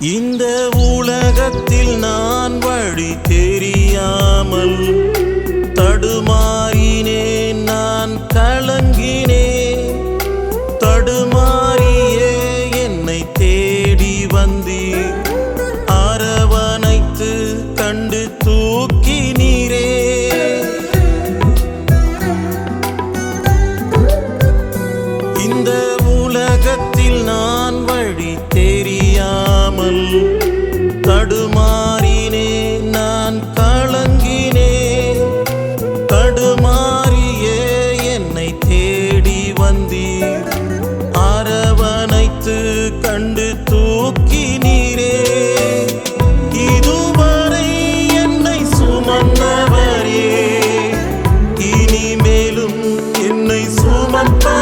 இந்த உலகத்தில் நான் வழி தெரியாமல் தடுமாறினேன் நான் கலங்கினேன். தடுமாறியே என்னை தேடி வந்தீர். அரவணைத்து கண்டு தூக்கினீரே. இந்த உலகத்தில் நான் வழி தெரியாமல் தடுமாறியே என்னை தேடி வந்தீர். அரவணைத்து கண்டு தூக்கி நீரே. இதுவரை என்னை சுமந்தவரே. இனி மேலும் என்னை சுமந்த